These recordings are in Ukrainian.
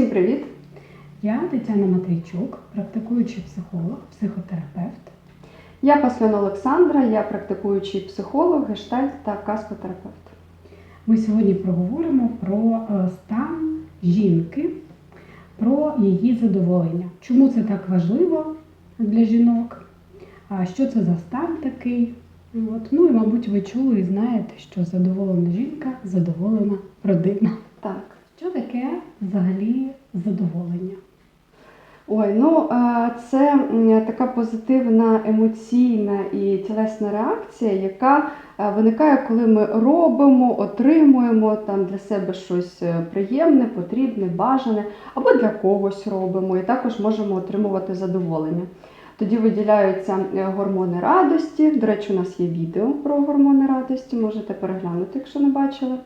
Всім привіт! Я Тетяна Матвійчук, практикуючий психолог, психотерапевт. Я Пасляна Олександра, я практикуючий психолог, гештальт та каскотерапевт. Ми сьогодні проговоримо про е, стан жінки, про її задоволення. Чому це так важливо для жінок? Що це за стан такий? От. Ну і, мабуть, ви чули і знаєте, що задоволена жінка задоволена родина. Так. Що таке взагалі задоволення? Ой, ну це така позитивна емоційна і тілесна реакція, яка виникає, коли ми робимо, отримуємо там для себе щось е, приємне, потрібне, бажане, або для когось робимо, і також можемо отримувати задоволення. Тоді виділяються е, гормони радості. До речі, у нас є відео про гормони радості, можете переглянути, якщо не бачили.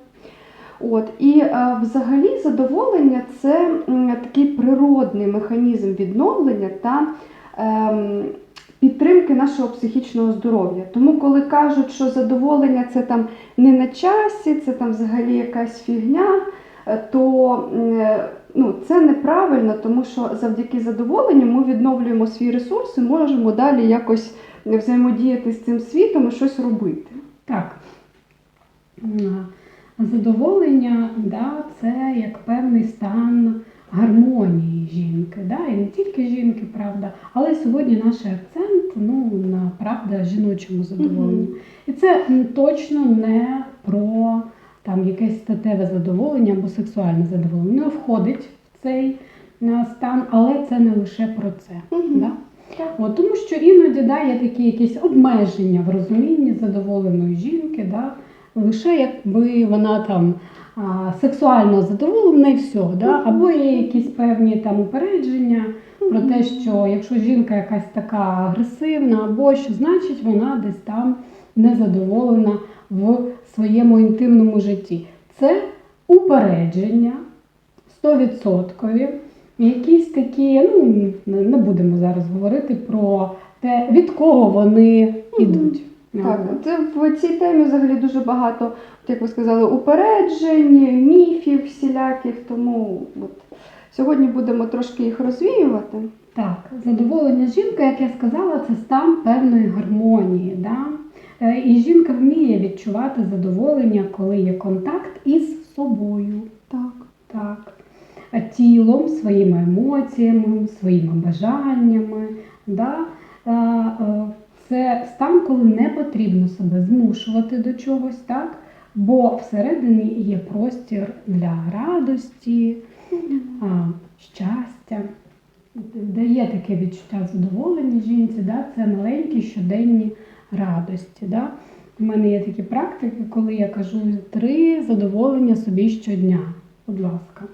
От і е, взагалі задоволення це такий природний механізм відновлення та ем, підтримки нашого психічного здоров'я. Тому, коли кажуть, що задоволення це там не на часі, це там взагалі якась фігня, е, то е, ну, це неправильно, тому що завдяки задоволенню ми відновлюємо свій ресурс і можемо далі якось взаємодіяти з цим світом і щось робити. Так. Задоволення да, це як певний стан гармонії жінки. Да? І не тільки жінки, правда, але сьогодні наш акцент ну, на правда жіночому задоволенні. Мгм. І це точно не про там, якесь статеве задоволення або сексуальне задоволення. Воно входить в цей е, стан, але це не лише про це. Мгм. Да? От, тому що іноді да, є такі якісь обмеження в розумінні задоволеної жінки, да, лише якби вона там сексуально задоволена і все. Да? Або є якісь певні там упередження про те, що якщо жінка якась така агресивна, або що, значить вона десь там незадоволена в своєму інтимному житті. Це упередження 100%. Якісь такі, ну не будемо зараз говорити про те, від кого вони йдуть. Так, це в цій темі взагалі дуже багато, от як ви сказали, упереджень, міфів всіляких. Тому от, сьогодні будемо трошки їх розвіювати. Так, задоволення жінки, як я сказала, це стан певної гармонії. Да? Е, І жінка вміє відчувати задоволення, коли є контакт із собою. Так. Так. Тілом, своїми емоціями, своїми бажаннями. Да? Це стан, коли не потрібно себе змушувати до чогось, так? бо всередині є простір для радості, а, щастя. Дає таке відчуття задоволення жінці, да? це маленькі щоденні радості. Да? У мене є такі практики, коли я кажу три задоволення собі щодня. Будь ласка.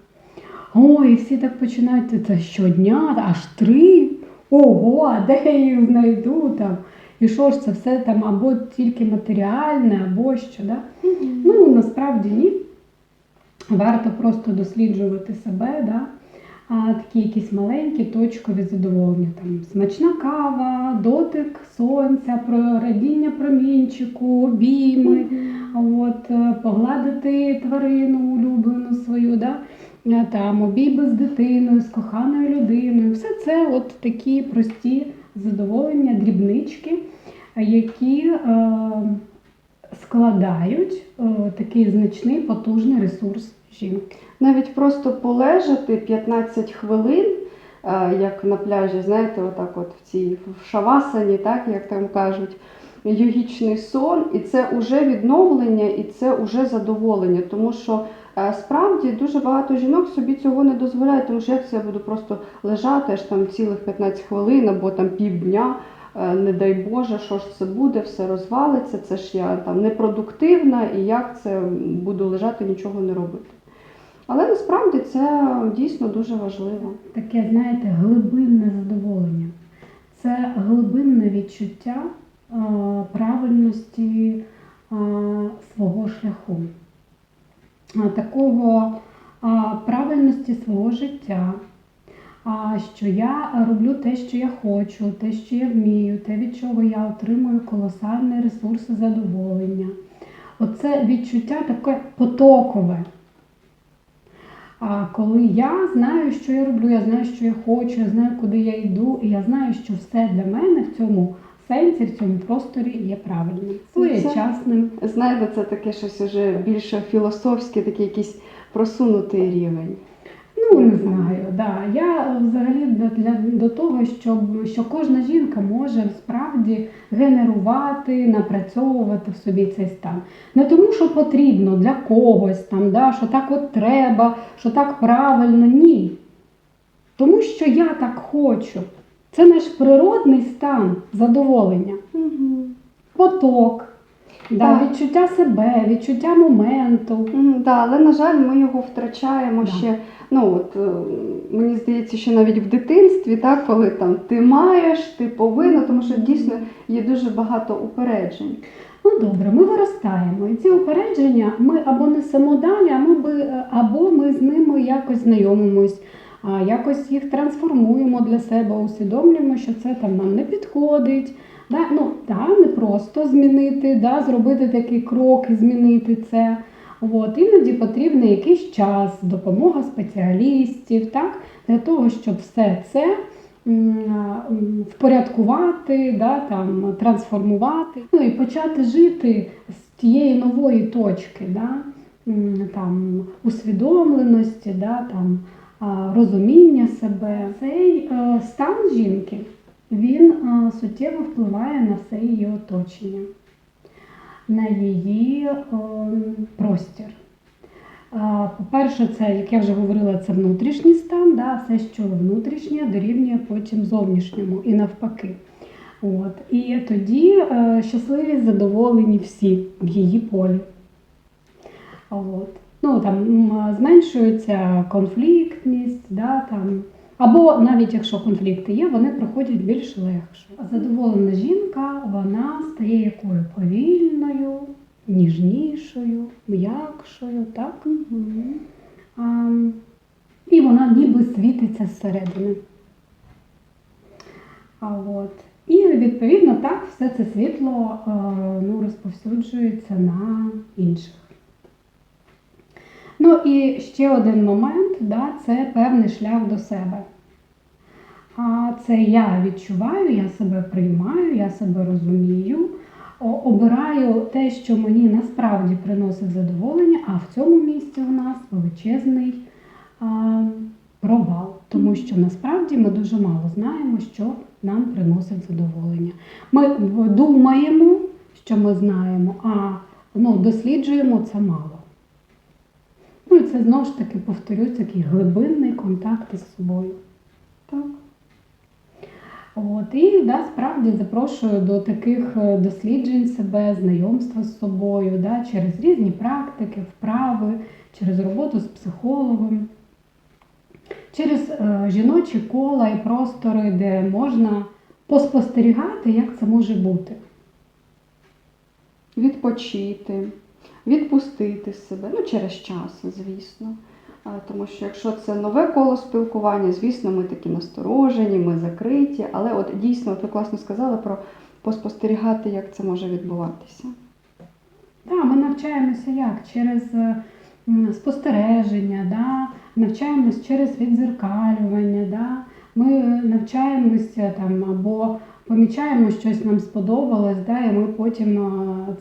Ой, всі так починають це щодня, аж три. Ого, а де я їх знайду там? І що ж це все там або тільки матеріальне, або що. Да? Ну, насправді ні. Варто просто досліджувати себе, да? а, такі якісь маленькі точкові задоволення. Там, смачна кава, дотик сонця, радіння промінчику, обійми, от, е, погладити тварину улюблену свою, да? Е, там, обійми з дитиною, з коханою людиною. Все це от такі прості задоволення, дрібнички, які е, складають е, такий значний потужний ресурс жінки. Навіть просто полежати 15 хвилин, е, як на пляжі, знаєте, отак от в цій в шавасані, так як там кажуть, йогічний сон, і це вже відновлення, і це вже задоволення. Тому що справді дуже багато жінок собі цього не дозволяють, тому що як це я буду просто лежати аж там цілих 15 хвилин або там півдня. е, Не дай Боже, що ж це буде, все розвалиться, це ж я там непродуктивна, і як це буду лежати, нічого не робити. Але насправді це дійсно дуже важливо. Таке, знаєте, глибинне задоволення. Це глибинне відчуття е, правильності е, свого шляху, такого правильності свого життя. Що я роблю те, що я хочу, те, що я вмію, те, від чого я отримую колосальний ресурс задоволення. Оце відчуття таке потокове. А коли я знаю, що я роблю, я знаю, що я хочу, я знаю, куди я йду, і я знаю, що все для мене в цьому сенсі, в цьому просторі є правильним, своєчасним. Знаєте, це таке щось уже більше філософське, такий якийсь просунутий рівень. Ну, не знаю, да. Я взагалі для, для до того, щоб що кожна жінка може справді генерувати, напрацьовувати в собі цей стан. Не тому, що потрібно для когось там, да, що так от треба, що так правильно, ні. Тому що я так хочу. Це наш природний стан задоволення. Угу. Поток, да, відчуття себе, відчуття моменту. Да, але на жаль, ми його втрачаємо Да. ще. Ну от е, мені здається, що навіть в дитинстві, так, коли там ти маєш, ти повинна, тому що дійсно є дуже багато упереджень. Ну добре, ми виростаємо, і ці упередження ми або несемо далі, або ми, з ними якось знайомимось, якось їх трансформуємо для себе, усвідомлюємо, що це там нам не підходить. Да? Ну, да, не просто змінити, да, зробити такий крок і змінити це. От, іноді потрібний якийсь час, допомога спеціалістів, так, для того, щоб все це а, впорядкувати, да, там, трансформувати, ну і почати жити з тієї нової точки, да, там, усвідомленості, да, там, а, розуміння себе. Цей е, стан жінки він е, суттєво впливає на все її оточення, на її е, простір. По-перше, це, як я вже говорила, це внутрішній стан, да, все, що внутрішнє дорівнює потім зовнішньому і навпаки. От. І тоді щасливі, задоволені всі в її полі. От. Ну, там, зменшується конфліктність, да, там, або навіть якщо конфлікти є, вони проходять більш легше. Задоволена жінка вона стає якою повільною, ніжнішою, м'якшою, так? А, і вона ніби світиться зсередини. А от. І відповідно так все це світло е, ну, розповсюджується на інших. Ну і ще один момент да, це певний шлях до себе. А це я відчуваю, я себе приймаю, я себе розумію, обираю те, що мені насправді приносить задоволення, а в цьому місці у нас величезний а, провал, тому що насправді ми дуже мало знаємо, що нам приносить задоволення. Ми думаємо, що ми знаємо, а ну, досліджуємо це мало. Ну і це знову ж таки повторюсь, такий глибинний контакт із собою. Так. От, і да, справді запрошую до таких е, досліджень себе, знайомства з собою, да, через різні практики, вправи, через роботу з психологом, через е, жіночі кола і простори, де можна поспостерігати, як це може бути. Відпочити, відпустити себе, ну через час, звісно. Тому що якщо це нове коло спілкування, звісно, ми такі насторожені, ми закриті, але от дійсно, ви класно сказали про поспостерігати, як це може відбуватися. Да, ми навчаємося як? Через е, спостереження, да? навчаємось через відзеркалювання, да? ми е, навчаємося там або помічаємо, щось нам сподобалось, да? і ми потім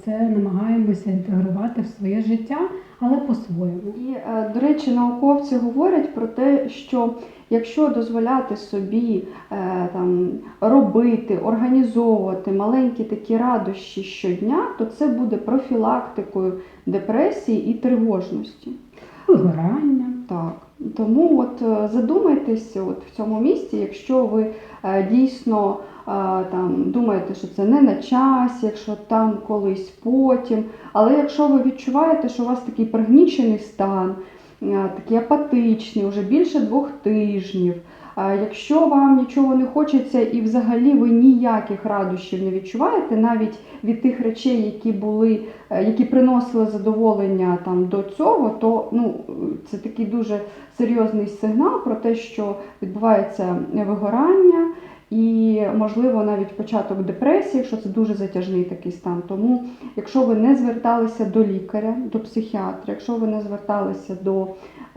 це намагаємося інтегрувати в своє життя, але по-своєму. І, е, до речі, науковці говорять про те, що якщо дозволяти собі е, там, робити, організовувати маленькі такі радощі щодня, то це буде профілактикою депресії і тривожності. Вигорання. Так. Тому от е, задумайтесь от в цьому місці, якщо ви е, дійсно е, там думаєте, що це не на час, якщо там колись потім. Але якщо ви відчуваєте, що у вас такий пригнічений стан, такий апатичний, вже більше двох тижнів. Якщо вам нічого не хочеться і взагалі ви ніяких радощів не відчуваєте, навіть від тих речей, які були, е, які приносили задоволення там до цього, то ну це такий дуже серйозний сигнал про те, що відбувається вигорання, і, можливо, навіть початок депресії, якщо це дуже затяжний такий стан. Тому, якщо ви не зверталися до лікаря, до психіатра, якщо ви не зверталися до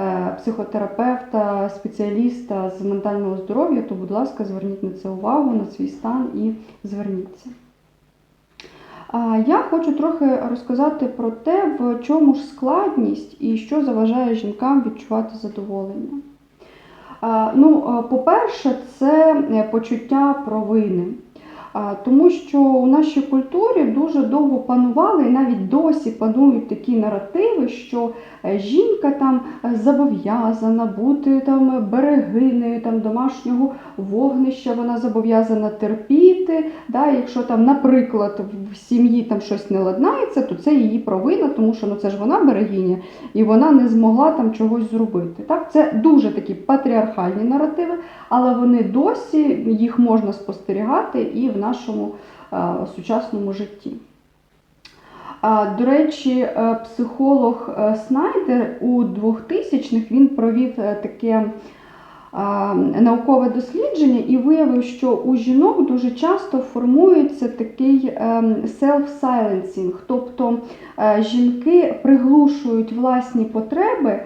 е, психотерапевта, спеціаліста з ментального здоров'я, то, будь ласка, зверніть на це увагу, на свій стан і зверніться. Я хочу трохи розказати про те, в чому ж складність і що заважає жінкам відчувати задоволення. А, Ну, по-перше, це е, почуття провини. Тому що у нашій культурі дуже довго панували і навіть досі панують такі наративи, що е, жінка там е, зобов'язана бути там берегинею там, домашнього вогнища, вона зобов'язана терпіти. Да? Якщо там, наприклад, в сім'ї там щось не ладнається, то це її провина, тому що ну, це ж вона берегиня, і вона не змогла там чогось зробити. Так? Це дуже такі патріархальні наративи, але вони досі їх можна спостерігати і в нашому е, сучасному житті. До речі, е, психолог е, Снайдер у 2000-х він провів таке наукове дослідження і виявив, що у жінок дуже часто формується такий self-silencing, тобто жінки приглушують власні потреби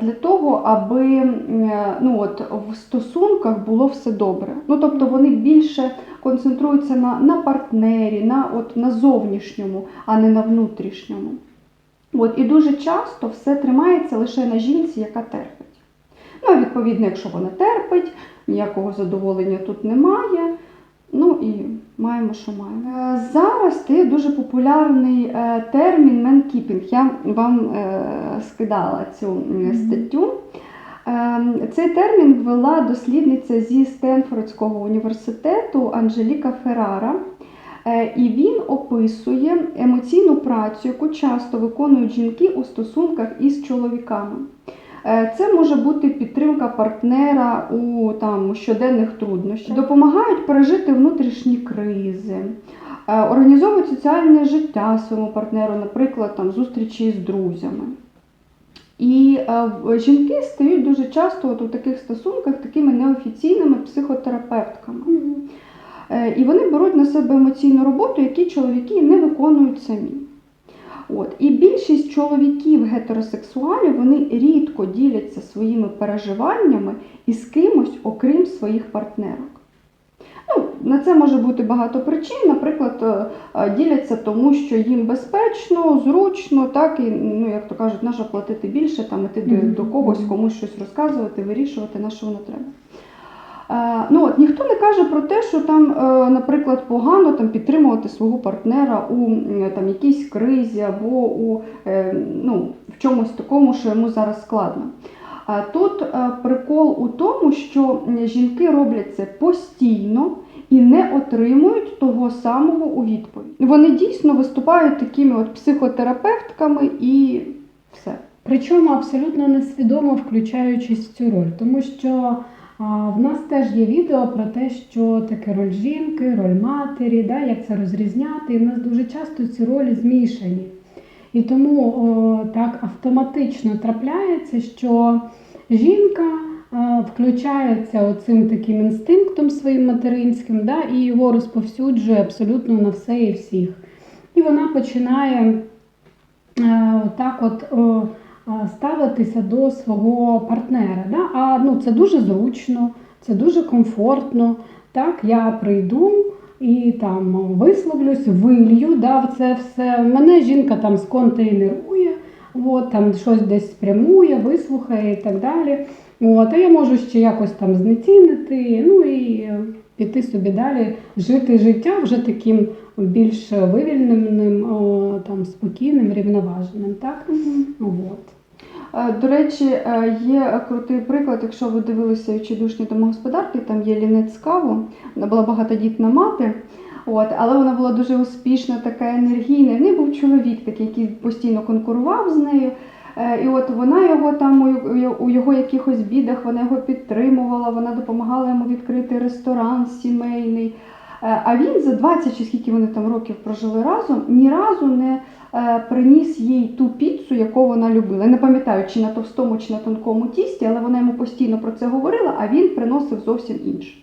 для того, аби е, ну, от, в стосунках було все добре. Ну, тобто вони більше концентруються на, на партнері, на, от, на зовнішньому, а не на внутрішньому. От, і дуже часто все тримається лише на жінці, яка терпить. Ну, а відповідно, якщо вона терпить, ніякого задоволення тут немає. Ну і маємо, що маємо. Е, Зараз стає дуже популярний е, термін менкіпінг. Я вам е, скидала цю статтю. Цей термін ввела дослідниця зі Стенфордського університету Анжеліка Феррара. І він описує емоційну працю, яку часто виконують жінки у стосунках із чоловіками. Е, Це може бути підтримка партнера у там, щоденних труднощах, допомагають пережити внутрішні кризи, е, організовують соціальне життя своєму партнеру, наприклад, там, зустрічі з друзями. І е, жінки стають дуже часто от у таких стосунках такими неофіційними психотерапевтками. І вони беруть на себе емоційну роботу, які чоловіки не виконують самі. От. І більшість чоловіків гетеросексуалів вони рідко діляться своїми переживаннями із кимось, окрім своїх партнерок. Ну, на це може бути багато причин. Наприклад, е, е, діляться тому, що їм безпечно, зручно, так і ну, як то кажуть, нащо платити більше, там іти до, Мгм. до когось, комусь щось розказувати, вирішувати, на що воно треба. Е, Ну, от, ніхто не каже про те, що там, е, наприклад, погано там, підтримувати свого партнера у там, якійсь кризі або у е, ну, в чомусь такому, що йому зараз складно. А тут прикол у тому, що жінки роблять це постійно і не отримують того самого у відповідь. Вони дійсно виступають такими от психотерапевтками і все. Причому абсолютно несвідомо включаючись в цю роль, тому що в нас теж є відео про те, що таке роль жінки, роль матері, да, як це розрізняти. І в нас дуже часто ці ролі змішані. І тому о, так автоматично трапляється, що жінка е, включається оцим таким інстинктом своїм материнським, да, і його розповсюджує абсолютно на все і всіх. І вона починає е, так от о, ставитися до свого партнера. Да? А ну, це дуже зручно, це дуже комфортно. Так, я прийду і там висловлюсь, вилью да, в це все. Мене жінка там сконтейнерує, от, там щось десь спрямує, вислухає і так далі. От, а я можу ще якось там знецінити, ну і е, піти собі далі, жити життя вже таким більш вивільненим, там, спокійним, рівноваженим. Так? От. Е, До речі, е, є крутий приклад, якщо ви дивилися «Відчайдушні домогосподарки, там є Лінет Скаву, вона була багатодітна мати, от, але вона була дуже успішна, така енергійна. В неї був чоловік такий, який постійно конкурував з нею. Е, І от вона його там у його якихось бідах, вона його підтримувала, вона допомагала йому відкрити ресторан сімейний. А він за 20 чи скільки вони там років прожили разом, ні разу не приніс їй ту піцу, яку вона любила. Я не пам'ятаю, чи на товстому, чи на тонкому тісті, але вона йому постійно про це говорила, а він приносив зовсім інше.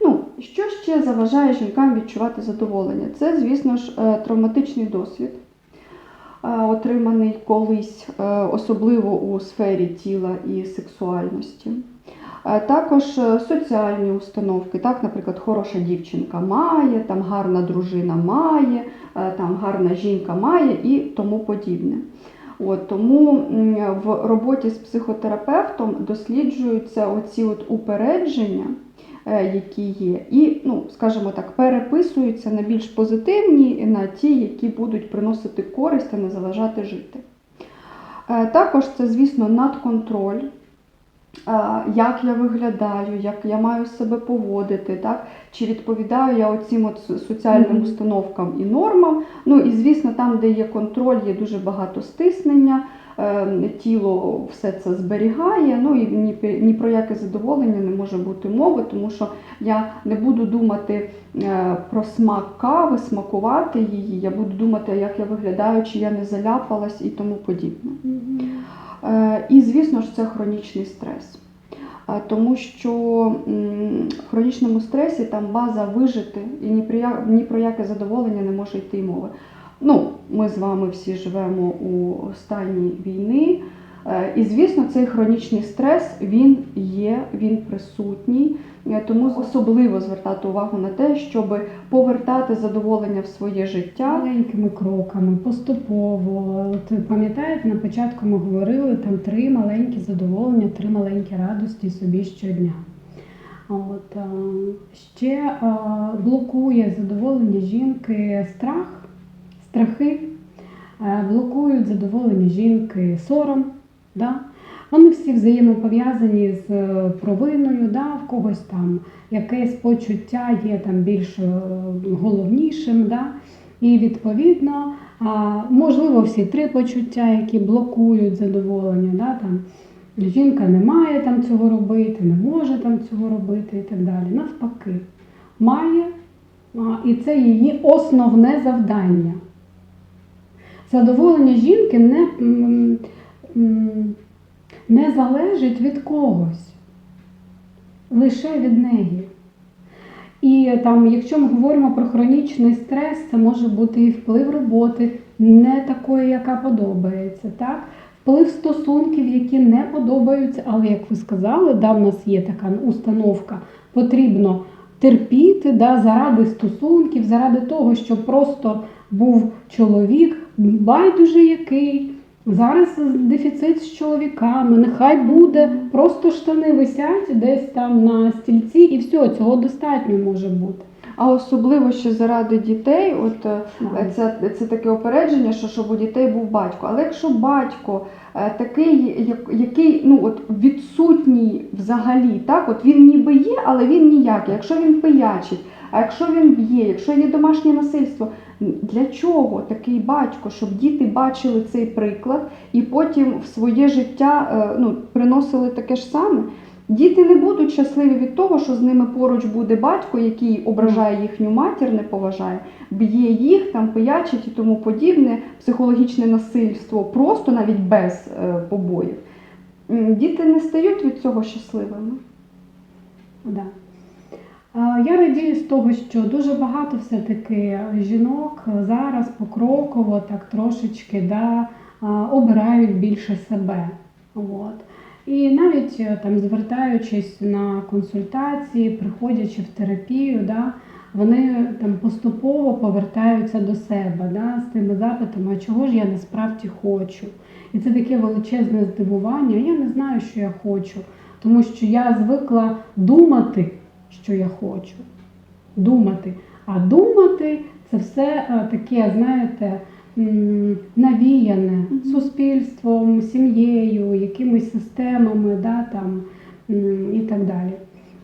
Ну, що ще заважає жінкам відчувати задоволення? Це, звісно ж, е, травматичний досвід, е, отриманий колись, е, особливо у сфері тіла і сексуальності. Е, Також е, соціальні установки, так, наприклад, хороша дівчинка має, там гарна дружина має, е, там гарна жінка має і тому подібне. От, тому в роботі з психотерапевтом досліджуються оці от упередження, які є, і, ну, скажімо так, переписуються на більш позитивні, на ті, які будуть приносити користь та не заважати жити. Також це, звісно, надконтроль. Як я виглядаю, як я маю себе поводити, так? чи відповідаю я оцім от соціальним установкам і нормам. Ну і звісно, там, де є контроль, є дуже багато стиснення, е, тіло все це зберігає. Ну і ні, ні про яке задоволення не може бути мови, тому що я не буду думати е, про смак кави, смакувати її. Я буду думати, як я виглядаю, чи я не заляпалась і тому подібне. Е, І, звісно ж, це хронічний стрес. Е, Тому що в хронічному стресі там база вижити, і ні про, яке задоволення не може йти мови. Ну, ми з вами всі живемо у стані війни. Е, І, звісно, цей хронічний стрес він є, він присутній. Е, Тому особливо звертати увагу на те, щоб повертати задоволення в своє життя. Маленькими кроками, поступово. От пам'ятаєте, на початку ми говорили там три маленькі задоволення, три маленькі радості собі щодня. От, ще блокує задоволення жінки страх, страхи, е, блокують задоволення жінки сором. Да? Вони всі взаємопов'язані з е, провиною, да? в когось там якесь почуття є там більш е, головнішим. Да? І відповідно, можливо, всі три почуття, які блокують задоволення. Да? Там, жінка не має там цього робити, не може там цього робити і так далі. Навпаки, має, і це її основне завдання. Задоволення жінки не, не залежить від когось, лише від неї. І там, якщо ми говоримо про хронічний стрес, це може бути і вплив роботи не такої, яка подобається. Так? Вплив стосунків, які не подобаються, але як ви сказали, да, в нас є така установка, потрібно терпіти да, заради стосунків, заради того, щоб просто був чоловік, байдуже який. Зараз дефіцит з чоловіками, нехай буде, просто штани висять десь там на стільці, і все, цього достатньо може бути. А особливо ще заради дітей, от е, це, це таке опередження, що щоб у дітей був батько. Але якщо батько е, такий, який ну от відсутній взагалі, так от він ніби є, але він ніякий. Якщо він пиячить, а якщо він б'є, якщо є домашнє насильство, для чого такий батько, щоб діти бачили цей приклад і потім в своє життя е, ну, приносили таке ж саме? Діти не будуть щасливі від того, що з ними поруч буде батько, який ображає їхню матір, не поважає, б'є їх, там пиячить і тому подібне, психологічне насильство, просто навіть без е, побоїв. Діти не стають від цього щасливими. Да. А, Я радію з того, що дуже багато все-таки жінок зараз покроково так трошечки да, обирають більше себе. От. І навіть е, там звертаючись на консультації, приходячи в терапію, да, вони там поступово повертаються до себе да, з тими запитами, а чого ж я насправді хочу. І це таке величезне здивування. Я не знаю, що я хочу, тому що я звикла думати, що я хочу. Думати. А думати це все е, таке, знаєте, навіяне суспільством, сім'єю, якимись системами, да, там, і так далі.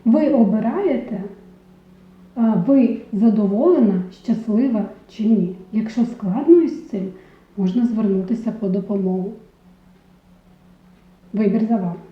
Ви обираєте, ви задоволена, щаслива чи ні. Якщо складно із цим, можна звернутися по допомогу. Вибір за вами.